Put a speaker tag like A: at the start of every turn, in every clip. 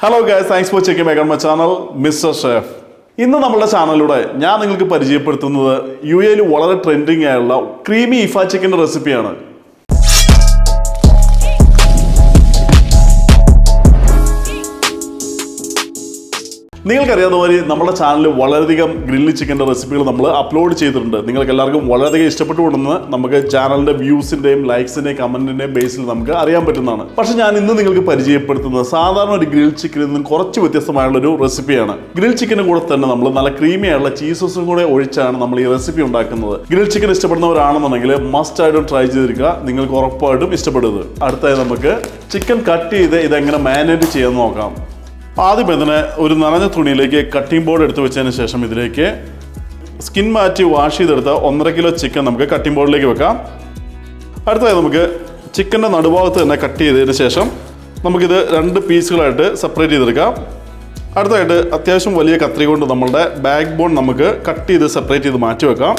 A: Hello guys thanks for checking my channel mister chef ഇന്ന് നമ്മുടെ ചാനലിലൂടെ ഞാൻ നിങ്ങൾക്ക് പരിചയപ്പെടുത്തുന്നത് യു എയിൽ വളരെ ട്രെൻഡിങ് ആയുള്ള ക്രീമി ഇഫ ചിക്കന്റെ റെസിപ്പിയാണ് നിങ്ങൾക്കറിയാവുന്ന മാതിരി നമ്മുടെ ചാനലിൽ വളരെയധികം ഗ്രില്ല് ചിക്കന്റെ റെസിപ്പികൾ നമ്മൾ അപ്ലോഡ് ചെയ്തിട്ടുണ്ട്. നിങ്ങൾക്ക് എല്ലാവർക്കും വളരെയധികം ഇഷ്ടപ്പെട്ടുകൊണ്ടെന്ന് നമുക്ക് ചാനലിന്റെ വ്യൂസിന്റെയും ലൈക്സിന്റെയും കമന്റിന്റെയും ബേസിൽ നമുക്ക് അറിയാൻ പറ്റുന്നതാണ്. പക്ഷേ ഞാൻ ഇന്ന് നിങ്ങൾക്ക് പരിചയപ്പെടുത്തുന്നത് സാധാരണ ഒരു ഗ്രിൽ ചിക്കനിൽ നിന്നും കുറച്ച് വ്യത്യസ്തമായുള്ള ഒരു റെസിപ്പിയാണ് ഗ്രിൽ ചിക്കന് കൂടെ തന്നെ നമ്മൾ നല്ല ക്രീമി ആയുള്ള ചീസസും കൂടെ ഒഴിച്ചാണ് നമ്മൾ ഈ റെസിപ്പി ഉണ്ടാക്കുന്നത്. ഗ്രിൽ ചിക്കൻ ഇഷ്ടപ്പെടുന്നവരാണെന്നുണ്ടെങ്കിൽ മസ്റ്റ് ആയിട്ടും ട്രൈ ചെയ്തിരിക്കുക. നിങ്ങൾക്ക് ഉറപ്പായിട്ടും ഇഷ്ടപ്പെടുന്നത്. അടുത്തായി നമുക്ക് ചിക്കൻ കട്ട് ചെയ്ത് ഇതെങ്ങനെ മാനേജ് ചെയ്യാൻ നോക്കാം. ആദ്യം ഇതിനെ ഒരു നനഞ്ഞ തുണിയിലേക്ക് കട്ടിംഗ് ബോർഡ് എടുത്ത് വെച്ചതിന് ശേഷം ഇതിലേക്ക് സ്കിൻ മാറ്റി വാഷ് ചെയ്തെടുത്ത ഒന്നര കിലോ ചിക്കൻ നമുക്ക് കട്ടിംഗ് ബോർഡിലേക്ക് വെക്കാം. അടുത്തതായി നമുക്ക് ചിക്കന്റെ നടുഭാഗത്ത് തന്നെ കട്ട് ചെയ്തതിന് ശേഷം നമുക്കിത് രണ്ട് പീസുകളായിട്ട് സെപ്പറേറ്റ് ചെയ്തെടുക്കാം. അടുത്തതായിട്ട് അത്യാവശ്യം വലിയ കത്രി കൊണ്ട് നമ്മളുടെ ബാക്ക് ബോൺ നമുക്ക് കട്ട് ചെയ്ത് സെപ്പറേറ്റ് ചെയ്ത് മാറ്റി വെക്കാം.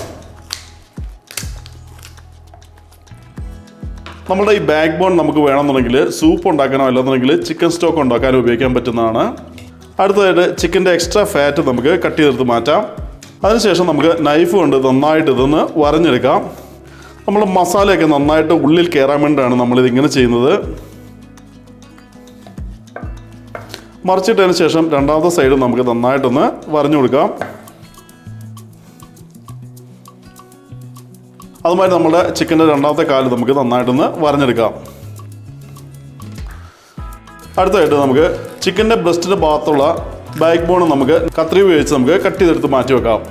A: നമ്മുടെ ഈ ബാക്ക് ബോൺ നമുക്ക് വേണമെന്നുണ്ടെങ്കിൽ സൂപ്പ് ഉണ്ടാക്കാനോ അല്ലെന്നുണ്ടെങ്കിൽ ചിക്കൻ സ്റ്റോക്ക് ഉണ്ടാക്കാനോ ഉപയോഗിക്കാൻ പറ്റുന്നതാണ്. അടുത്തതായിട്ട് ചിക്കന്റെ എക്സ്ട്രാ ഫാറ്റ് നമുക്ക് കട്ട് ചെയ്തെടുത്ത് മാറ്റാം. അതിനുശേഷം നമുക്ക് നൈഫ് കൊണ്ട് നന്നായിട്ട് ഇതൊന്ന് വരഞ്ഞെടുക്കാം. നമ്മൾ മസാലയൊക്കെ നന്നായിട്ട് ഉള്ളിൽ കയറാൻ വേണ്ടിയാണ് നമ്മളിതിങ്ങനെ ചെയ്യുന്നത്. മറിച്ചിട്ടതിന് ശേഷം രണ്ടാമത്തെ സൈഡ് നമുക്ക് നന്നായിട്ടൊന്ന് വരഞ്ഞു കൊടുക്കാം. അതുമാതിരി നമ്മുടെ ചിക്കന്റെ രണ്ടാമത്തെ കാൽ നമുക്ക് നന്നായിട്ടൊന്ന് വരഞ്ഞെടുക്കാം. അടുത്തതായിട്ട് നമുക്ക് ചിക്കന്റെ ബ്രസ്റ്റിന്റെ ഭാഗത്തുള്ള ബാക്ക് ബോൺ നമുക്ക് കത്രി ഉപയോഗിച്ച് നമുക്ക് കട്ട് ചെയ്തെടുത്ത് മാറ്റി വെക്കാം.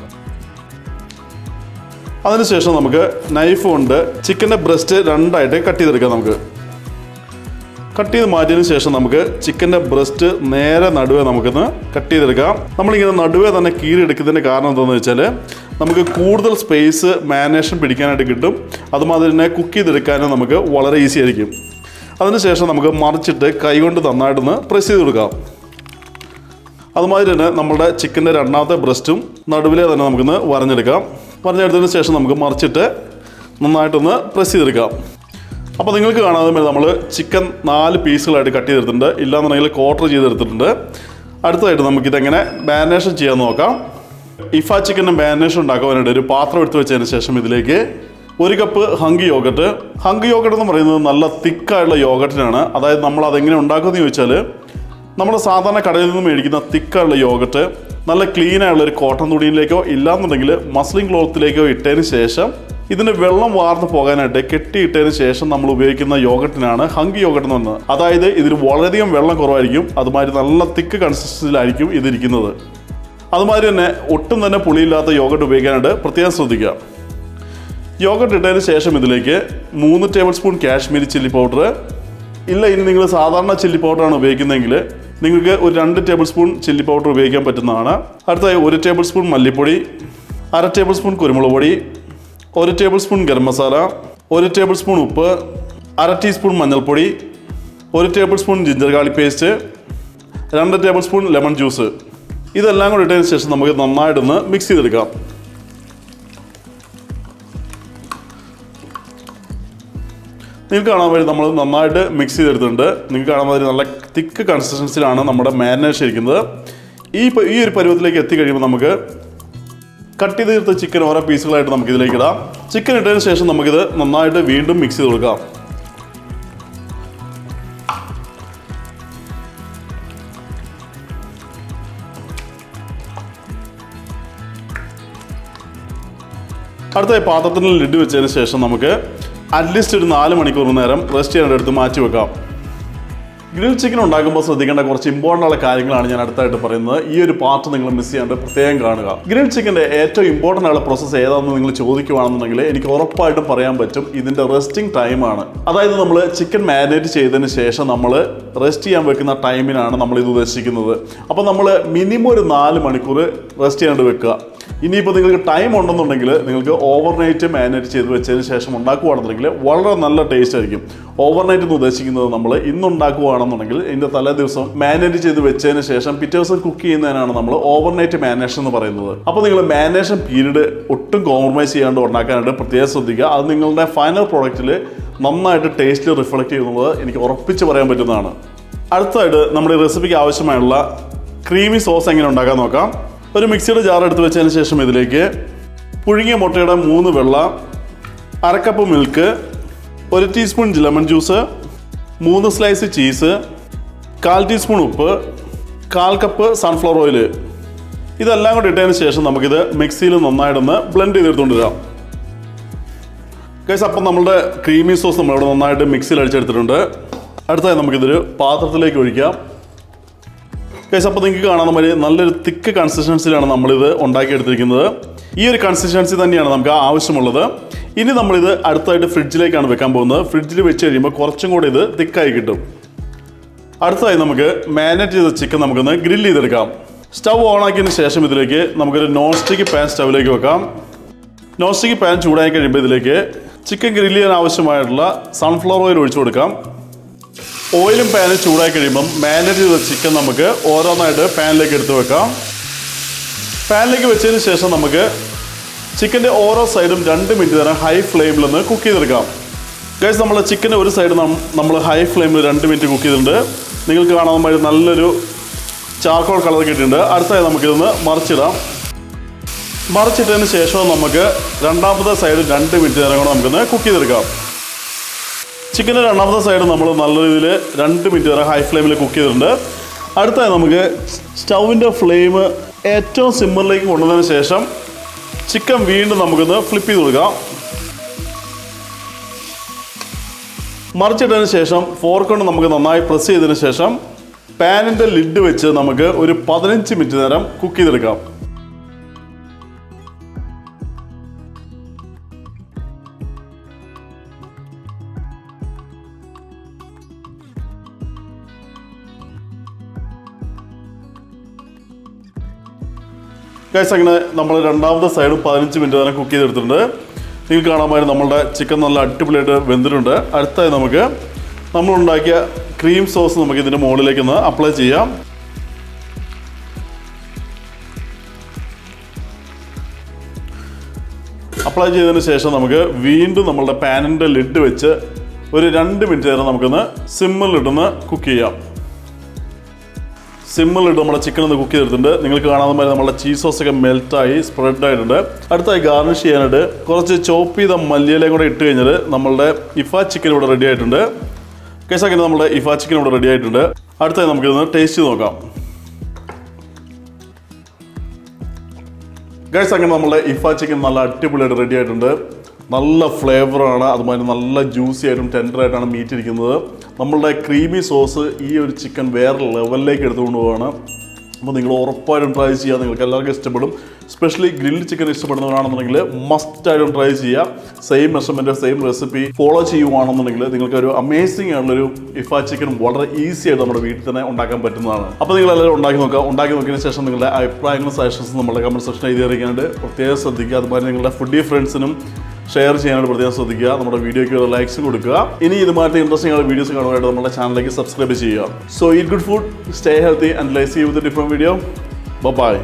A: അതിനുശേഷം നമുക്ക് നൈഫ് കൊണ്ട് ചിക്കന്റെ ബ്രസ്റ്റ് രണ്ടായിട്ട് കട്ട് ചെയ്തെടുക്കാം നമുക്ക്. കട്ട് ചെയ്ത് മാറ്റിയതിന് ശേഷം നമുക്ക് ചിക്കന്റെ ബ്രസ്റ്റ് നേരെ നടുവേ നമുക്കൊന്ന് കട്ട് ചെയ്തെടുക്കാം. നമ്മളിങ്ങനെ നടുവേ തന്നെ കീറിയെടുക്കുന്നതിന്റെ കാരണം എന്താണെന്ന് വെച്ചാൽ നമുക്ക് കൂടുതൽ സ്പേസ് മാനേഷൻ പിടിക്കാനായിട്ട് കിട്ടും. അതുമാതിരി തന്നെ കുക്ക് ചെയ്തെടുക്കാനും നമുക്ക് വളരെ ഈസി ആയിരിക്കും. അതിനുശേഷം നമുക്ക് മറിച്ചിട്ട് കൈകൊണ്ട് നന്നായിട്ടൊന്ന് പ്രസ് ചെയ്ത് കൊടുക്കാം. അതുമാതിരി തന്നെ നമ്മുടെ ചിക്കന്റെ രണ്ടാമത്തെ ബ്രസ്റ്റും നടുവിലെ തന്നെ നമുക്കൊന്ന് വരഞ്ഞെടുക്കാം. വരഞ്ഞെടുത്തതിന് ശേഷം നമുക്ക് മറിച്ചിട്ട് നന്നായിട്ടൊന്ന് പ്രസ് ചെയ്തെടുക്കാം. അപ്പോൾ നിങ്ങൾക്ക് കാണാതെ നമ്മൾ ചിക്കൻ നാല് പീസുകളായിട്ട് കട്ട് ചെയ്തെടുത്തിട്ടുണ്ട്. ഇല്ലാന്നുണ്ടെങ്കിൽ ക്വാർട്ടർ ചെയ്തെടുത്തിട്ടുണ്ട്. അടുത്തതായിട്ട് നമുക്കിതെങ്ങനെ മാരിനേഷൻ ചെയ്യാൻ നോക്കാം. ഇഫ ചിക്കന്റെ മാരിനേഷൻ ഉണ്ടാക്കുവാനായിട്ട് ഒരു പാത്രം എടുത്തു വെച്ചതിന് ശേഷം ഇതിലേക്ക് ഒരു cup hung yogurt hung yogurt എന്ന് പറയുന്നത് നല്ല തിക്കായുള്ള യോഗട്ടിനാണ് അതായത് നമ്മൾ അതെങ്ങനെ ഉണ്ടാക്കുമെന്ന് ചോദിച്ചാൽ നമ്മൾ സാധാരണ കടയിൽ നിന്ന് മേടിക്കുന്ന തിക്കായുള്ള യോഗട്ട് നല്ല ക്ലീൻ ആയുള്ള ഒരു കോട്ടൺ തുണിയിലേക്കോ ഇല്ലാന്നുണ്ടെങ്കിൽ മസ്ലിൻ ക്ലോത്തിലേക്കോ ഇട്ടതിന് ശേഷം ഇതിന് വെള്ളം വാർന്നു പോകാനായിട്ട് കെട്ടിയിട്ടതിന് ശേഷം നമ്മൾ ഉപയോഗിക്കുന്ന യോഗട്ടിനാണ് ഹങ്കി യോഗട്ട് എന്ന് പറയുന്നത്. അതായത് ഇതിൽ വളരെയധികം വെള്ളം കുറവായിരിക്കും. അതുമാതിരി നല്ല തിക്ക് കൺസിസ്റ്റൻസിലായിരിക്കും ഇതിരിക്കുന്നത്. അതുമാതിരി തന്നെ ഒട്ടും തന്നെ പുളിയില്ലാത്ത യോഗട്ട് ഉപയോഗിക്കാനായിട്ട് പ്രത്യേകം ശ്രദ്ധിക്കുക. യോഗട്ട് ഇട്ടതിന് ശേഷം ഇതിലേക്ക് മൂന്ന് tablespoon Kashmiri chilli powder ഇല്ല ഇനി നിങ്ങൾ സാധാരണ ചില്ലി പൗഡറാണ് ഉപയോഗിക്കുന്നതെങ്കിൽ നിങ്ങൾക്ക് ഒരു രണ്ട് ടേബിൾ സ്പൂൺ ചില്ലി പൗഡർ ഉപയോഗിക്കാൻ പറ്റുന്നതാണ്. അടുത്തായി ഒരു ടേബിൾ സ്പൂൺ മല്ലിപ്പൊടി അര ടേബിൾ സ്പൂൺ കുരുമുളക് പൊടി ഒരു ടേബിൾ സ്പൂൺ ഗരം മസാല ഒരു ടേബിൾ സ്പൂൺ ഉപ്പ് അര ടീസ്പൂൺ മഞ്ഞൾപ്പൊടി ഒരു tablespoon ginger garlic paste രണ്ട് ടേബിൾ സ്പൂൺ ലെമൺ ജ്യൂസ് ഇതെല്ലാം കൂടി ഇട്ടതിന് ശേഷം നമുക്ക് നന്നായിട്ടൊന്ന് മിക്സ് ചെയ്തെടുക്കാം. നിങ്ങൾക്ക് കാണാൻ വേണ്ടി നമ്മൾ നന്നായിട്ട് മിക്സ് ചെയ്തെടുത്തിട്ടുണ്ട്. നിങ്ങൾക്ക് കാണാൻ പറ്റും നല്ല തിക്ക് കൺസിസ്റ്റൻസിലാണ് നമ്മുടെ മാരിനേഷൻ ഇരിക്കുന്നത്. ഈ ഈ ഒരു പരുവത്തിലേക്ക് എത്തിക്കഴിയുമ്പോൾ നമുക്ക് കട്ട് ചെയ്ത് തീർത്ത ചിക്കൻ ഓരോ പീസുകളായിട്ട് നമുക്ക് ഇതിലേക്ക് ഇടാം. ചിക്കൻ ഇട്ടതിന് ശേഷം നമുക്കിത് നന്നായിട്ട് വീണ്ടും മിക്സ് ചെയ്ത് കൊടുക്കാം. അടുത്ത പാത്രത്തിന് ലിഡ് വെച്ചതിന് ശേഷം നമുക്ക് അറ്റ്ലീസ്റ്റ് ഒരു നാല് മണിക്കൂർ നേരം റെസ്റ്റ് ചെയ്യാൻ എടുത്ത് മാറ്റി വെക്കാം. ഗ്രിൽ ചിക്കൻ ഉണ്ടാക്കുമ്പോൾ ശ്രദ്ധിക്കേണ്ട കുറച്ച് ഇമ്പോർട്ടന്റ് ഉള്ള കാര്യങ്ങളാണ് ഞാൻ അടുത്തായിട്ട് പറയുന്നത്. ഈ ഒരു പാർട്ട് നിങ്ങൾ മിസ് ചെയ്യാണ്ട് പ്രത്യേകം കാണുക. ഗ്രിൽ ചിക്കന്റെ ഏറ്റവും ഇമ്പോർട്ടന്റ് ആയുള്ള പ്രോസസ്സ് ഏതാണെന്ന് നിങ്ങൾ ചോദിക്കുകയാണെന്നുണ്ടെങ്കിൽ എനിക്ക് ഉറപ്പായിട്ടും പറയാൻ പറ്റും ഇതിന്റെ റെസ്റ്റിംഗ് ടൈമാണ് അതായത് നമ്മൾ ചിക്കൻ മാരിനേറ്റ് ചെയ്തതിന് ശേഷം നമ്മൾ റെസ്റ്റ് ചെയ്യാൻ വെക്കുന്ന ടൈമിനാണ് നമ്മൾ ഇത് ഉദ്ദേശിക്കുന്നത്. അപ്പോൾ നമ്മൾ മിനിമം ഒരു നാല് മണിക്കൂർ റെസ്റ്റ് ചെയ്യാണ്ട് വെക്കുക. ഇനിയിപ്പോൾ നിങ്ങൾക്ക് ടൈം ഉണ്ടെന്നുണ്ടെങ്കിൽ നിങ്ങൾക്ക് ഓവർനൈറ്റ് മാരിനേറ്റ് ചെയ്ത് വെച്ചതിന് ശേഷം ഉണ്ടാക്കുകയാണെന്നുണ്ടെങ്കിൽ വളരെ നല്ല ടേസ്റ്റ് ആയിരിക്കും. ഓവർനൈറ്റ് എന്ന് ഉദ്ദേശിക്കുന്നത് നമ്മൾ ഇന്ന് ഉണ്ടാക്കുകയാണെന്നുണ്ടെങ്കിൽ ഇതിന്റെ തലേ ദിവസം മാരിനേറ്റ് ചെയ്ത് വെച്ചതിന് ശേഷം പിറ്റേ ദിവസം കുക്ക് ചെയ്യുന്നതിനാണ് നമ്മൾ ഓവർനൈറ്റ് മാരിനേഷൻ എന്ന് പറയുന്നത്. അപ്പോൾ നിങ്ങൾ മാരിനേഷൻ പീരീഡ് ഒട്ടും കോംപ്രമൈസ് ചെയ്യാണ്ട് ഉണ്ടാക്കാനായിട്ട് പ്രത്യേകം ശ്രദ്ധിക്കുക. അത് നിങ്ങളുടെ ഫൈനൽ പ്രോഡക്റ്റിൽ നന്നായിട്ട് ടേസ്റ്റ് റിഫ്ലക്റ്റ് ചെയ്യുന്നത് എനിക്ക് ഉറപ്പിച്ച് പറയാൻ പറ്റുന്നതാണ്. അടുത്തതായിട്ട് നമ്മുടെ റെസിപ്പിക്ക് ആവശ്യമായുള്ള ക്രീമി സോസ് എങ്ങനെ ഉണ്ടാക്കാൻ നോക്കാം. ഒരു മിക്സിയുടെ ജാർ എടുത്ത് വെച്ചതിന് ശേഷം ഇതിലേക്ക് പുഴുങ്ങിയ മുട്ടയുടെ മൂന്ന് വെള്ള അരക്കപ്പ് മിൽക്ക് ഒരു ടീസ്പൂൺ ലെമൺ ജ്യൂസ് മൂന്ന് സ്ലൈസ് ചീസ് കാൽ ടീസ്പൂൺ ഉപ്പ് കാൽ കപ്പ് സൺഫ്ലവർ ഓയിൽ ഇതെല്ലാം കൂടി ഇട്ടതിന് ശേഷം നമുക്കിത് മിക്സിയിൽ നന്നായിട്ടൊന്ന് ബ്ലെൻഡ് ചെയ്തെടുത്തുകൊണ്ട് വരാം. ഗൈസ് അപ്പം നമ്മളുടെ ക്രീമി സോസ് നമ്മളിവിടെ നന്നായിട്ട് മിക്സിയിൽ അടിച്ചെടുത്തിട്ടുണ്ട്. അടുത്തായി നമുക്കിതൊരു പാത്രത്തിലേക്ക് ഒഴിക്കാം. ഗൈസ് അപ്പോൾ നിങ്ങൾക്ക് കാണാൻ മതി നല്ലൊരു തിക്ക് കൺസിസ്റ്റൻസിലാണ് നമ്മളിത് ഉണ്ടാക്കിയെടുത്തിരിക്കുന്നത്. ഈ ഒരു കൺസിസ്റ്റൻസി തന്നെയാണ് നമുക്ക് ആവശ്യമുള്ളത്. ഇനി നമ്മളിത് അടുത്തായിട്ട് ഫ്രിഡ്ജിലേക്കാണ് വെക്കാൻ പോകുന്നത്. ഫ്രിഡ്ജിൽ വെച്ച് കഴിയുമ്പോൾ കുറച്ചും കൂടി ഇത് തിക്കായി കിട്ടും. അടുത്തതായി നമുക്ക് മാരിനേറ്റ് ചെയ്ത ചിക്കൻ നമുക്കൊന്ന് ഗ്രില്ല് ചെയ്തെടുക്കാം. സ്റ്റവ് ഓൺ ആക്കിയതിന് ശേഷം ഇതിലേക്ക് നമുക്കൊരു നോൺ സ്റ്റിക്ക് പാൻ സ്റ്റൗവിലേക്ക് വെക്കാം. നോൺ സ്റ്റിക്ക് പാൻ ചൂടായി കഴിയുമ്പോൾ ഇതിലേക്ക് ചിക്കൻ ഗ്രില്ല് ചെയ്യാൻ ആവശ്യമായിട്ടുള്ള സൺഫ്ലവർ ഓയിൽ ഒഴിച്ചു കൊടുക്കാം. ഓയിലും പാനും ചൂടായി കഴിയുമ്പം മാരിനേറ്റ് ചെയ്ത ചിക്കൻ നമുക്ക് ഓരോന്നായിട്ട് പാനിലേക്ക് എടുത്തു വെക്കാം. പാനിലേക്ക് വെച്ചതിന് ശേഷം നമുക്ക് ചിക്കന്റെ ഓരോ സൈഡും രണ്ട് മിനിറ്റ് നേരം ഹൈ ഫ്ലെയിമിൽ നിന്ന് കുക്ക് ചെയ്തെടുക്കാം. ഗൈസ് നമ്മൾ ചിക്കന്റെ ഒരു സൈഡ് നമ്മൾ ഹൈ ഫ്ലെയിമിൽ രണ്ട് മിനിറ്റ് കുക്ക് ചെയ്തിട്ടുണ്ട്. നിങ്ങൾക്ക് കാണാൻ നല്ലൊരു ചാർക്കോൾ കളർ കിട്ടിയിട്ടുണ്ട്. അടുത്തായി നമുക്കിതൊന്ന് മറിച്ചിടാം. മറിച്ചിട്ടതിന് ശേഷം നമുക്ക് രണ്ടാമത്തെ സൈഡ് രണ്ട് മിനിറ്റ് നേരം കൂടെ നമുക്കൊന്ന് കുക്ക് ചെയ്തെടുക്കാം. ചിക്കന്റെ രണ്ടാമത്തെ സൈഡ് നമ്മൾ നല്ല രീതിയിൽ രണ്ട് മിനിറ്റ് വരെ ഹൈ ഫ്ലെയിമിൽ കുക്ക് ചെയ്തിട്ടുണ്ട്. അടുത്തായി നമുക്ക് സ്റ്റൗവിന്റെ ഫ്ലെയിം ഏറ്റവും സിമ്മറിലേക്ക് കൊണ്ടുവന്നതിന് ശേഷം ചിക്കൻ വീണ്ടും നമുക്കൊന്ന് ഫ്ലിപ്പ് ചെയ്ത് കൊടുക്കാം. മറിച്ചിട്ടതിന് ശേഷം ഫോർക്കൊണ്ട് നമുക്ക് നന്നായി പ്രസ് ചെയ്തതിന് ശേഷം പാനിന്റെ ലിഡ് വെച്ച് നമുക്ക് ഒരു പതിനഞ്ച് മിനിറ്റ് നേരം കുക്ക് ചെയ്തെടുക്കാം. ഗൈസ് അങ്ങനെ നമ്മൾ രണ്ടാമത്തെ സൈഡ് പതിനഞ്ച് മിനിറ്റ് തന്നെ കുക്ക് ചെയ്തെടുത്തിട്ടുണ്ട്. നിങ്ങൾക്ക് കാണാൻ നമ്മളുടെ ചിക്കൻ നല്ല അടിപൊളിയായിട്ട് വെന്തിട്ടുണ്ട്. അടുത്തായി നമുക്ക് നമ്മളുണ്ടാക്കിയ ക്രീം സോസ് നമുക്ക് ഇതിന്റെ മുകളിലേക്ക് ഒന്ന് അപ്ലൈ ചെയ്യാം. അപ്ലൈ ചെയ്തതിന് ശേഷം നമുക്ക് വീണ്ടും നമ്മളുടെ പാനിന്റെ ലിഡ് വെച്ച് ഒരു രണ്ട് മിനിറ്റ് നേരം നമുക്കൊന്ന് സിമ്മിലിട്ടൊന്ന് കുക്ക് ചെയ്യാം. സിമ്മിലിട്ട് നമ്മുടെ ചിക്കൻ ഒന്ന് കുക്ക് ചെയ്തിട്ടുണ്ട് നിങ്ങൾക്ക് കാണാവുന്ന മാതിരി നമ്മുടെ ചീസ് സോസ് ഒക്കെ മെൽറ്റായി സ്പ്രെഡ് ആയിട്ടുണ്ട്. അടുത്തായി ഗാർണിഷ് ചെയ്യാനായിട്ട് കുറച്ച് ചോപ്പ് ചെയ്ത മല്ലിയിലയും കൂടെ ഇട്ട് കഴിഞ്ഞാൽ നമ്മളുടെ ഇഫ ചിക്കൻ ഇവിടെ റെഡി ആയിട്ടുണ്ട്. കേസാക്കിന് നമ്മുടെ ഇഫ ചിക്കൻ ഇവിടെ റെഡി ആയിട്ടുണ്ട്. അടുത്തായി നമുക്കിതൊന്ന് ടേസ്റ്റ് നോക്കാം. ഗൈസ് അങ്ങനെ നമ്മളുടെ ഇഫ ചിക്കൻ നല്ല അടിപൊളിയായിട്ട് റെഡി ആയിട്ടുണ്ട്. നല്ല ഫ്ലേവറാണ് അതുമാതിരി നല്ല ജ്യൂസി ആയിട്ടും ടെൻഡർ ആയിട്ടാണ് മീറ്റ് ഇരിക്കുന്നത്. നമ്മളുടെ ക്രീമി സോസ് ഈ ഒരു ചിക്കൻ വേറെ ലെവലിലേക്ക് എടുത്തുകൊണ്ട് പോവാണ്. അപ്പോൾ നിങ്ങൾ ഉറപ്പായിട്ടും ട്രൈ ചെയ്യുക. നിങ്ങൾക്ക് എല്ലാവർക്കും ഇഷ്ടപ്പെടും. സ്പെഷ്യലി ഗ്രിൽഡ് ചിക്കൻ ഇഷ്ടപ്പെടുന്നവരാണെന്നുണ്ടെങ്കിൽ മസ്റ്റ് ആയിട്ടും ട്രൈ ചെയ്യുക. Same measurement same recipe follow ചെയ്യുവാണെന്നുണ്ടെങ്കിൽ നിങ്ങൾക്ക് ഒരു അമേസിംഗ് ആയിട്ടുള്ളൊരു ഇഫ ചിക്കൻ വളരെ ഈസി ആയിട്ട് നമ്മുടെ വീട്ടിൽ തന്നെ ഉണ്ടാക്കാൻ പറ്റുന്നതാണ്. അപ്പോൾ നിങ്ങൾ എല്ലാവരും ഉണ്ടാക്കി നോക്കുക. ഉണ്ടാക്കി നോക്കിയതിന് ശേഷം നിങ്ങളുടെ അഭിപ്രായങ്ങളും സജഷൻസും നമ്മുടെ കമന്റ് സെക്ഷനിൽ എഴുതി അറിയിക്കാനായിട്ട് പ്രത്യേകം ശ്രദ്ധിക്കുക. അതുപോലെ നിങ്ങളുടെ ഫുഡി ഫ്രണ്ട്സിനും ഷെയർ ചെയ്യാനായിട്ട് പ്രത്യേകം ശ്രദ്ധിക്കുക. നമ്മുടെ വീഡിയോയ്ക്ക് ലൈക്സ് കൊടുക്കുക. ഇനി ഇതുമായിട്ട് ഇൻട്രസ്റ്റിംഗ് ആയ വീഡിയോസ് കാണുവാനായിട്ട് നമ്മുടെ ചാനലിലേക്ക് സബ്സ്ക്രൈബ് ചെയ്യുക. So eat good food stay healthy and lies you with different video bye